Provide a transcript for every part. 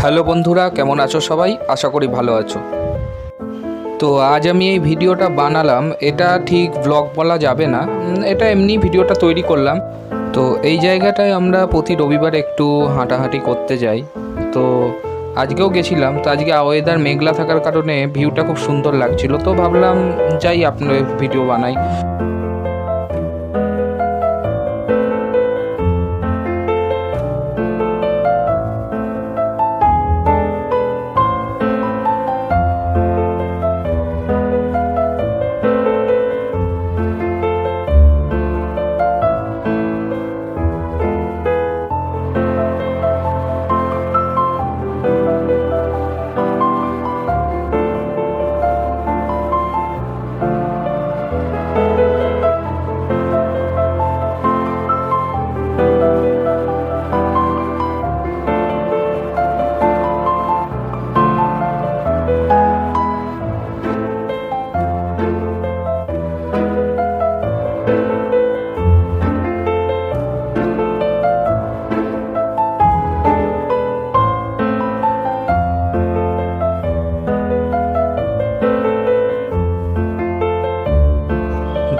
Hello বন্ধুরা, কেমন আছো সবাই? আশা করি ভালো আছো। তো আজ আমি এই ভিডিওটা বানালাম। এটা ঠিক ব্লগ বলা যাবে না। এটা এমনি ভিডিওটা তৈরি করলাম। তো এই জায়গাটায় আমরা প্রতি রবিবার একটু হাঁটাহাঁটি করতে যাই। তো আজকেও গেছিলাম। তো আজকে ওয়েদার মেঘলা থাকার কারণে ভিউটা খুব সুন্দর লাগছিল। তো ভাবলাম যাই আপনার ভিডিও বানাই।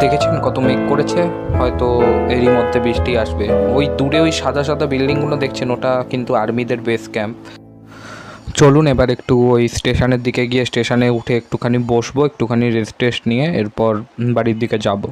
দেখেছেন কত মেঘ করেছে? হয়তো এরই মধ্যে বৃষ্টি আসবে। ওই দূরে ওই সাদা সাদা বিল্ডিংগুলো দেখছেন, ওটা কিন্তু আর্মিদের বেস ক্যাম্প চলুন এবার একটু ওই স্টেশনের দিকে গিয়ে স্টেশনে উঠে একটুখানি বসবো, একটুখানি রেস্ট টেস্ট নিয়ে, এরপর বাড়ির দিকে যাব।